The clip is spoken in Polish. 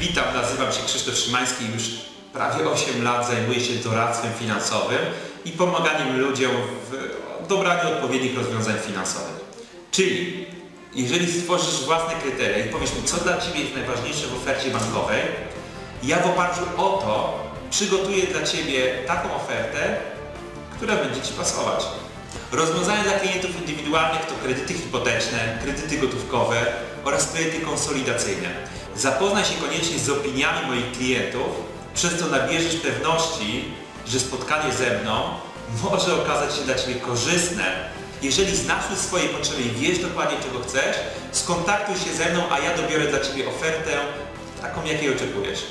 Witam, nazywam się Krzysztof Szymański i już prawie 8 lat zajmuję się doradztwem finansowym i pomaganiem ludziom w dobraniu odpowiednich rozwiązań finansowych. Czyli, jeżeli stworzysz własne kryteria i powiesz mi, co dla Ciebie jest najważniejsze w ofercie bankowej, ja w oparciu o to przygotuję dla Ciebie taką ofertę, która będzie Ci pasować. Rozwiązania dla klientów indywidualnych to kredyty hipoteczne, kredyty gotówkowe oraz kredyty konsolidacyjne. Zapoznaj się koniecznie z opiniami moich klientów, przez co nabierzesz pewności, że spotkanie ze mną może okazać się dla Ciebie korzystne. Jeżeli znasz już swoje potrzeby i wiesz dokładnie czego chcesz, skontaktuj się ze mną, a ja dobiorę dla Ciebie ofertę taką jakiej oczekujesz.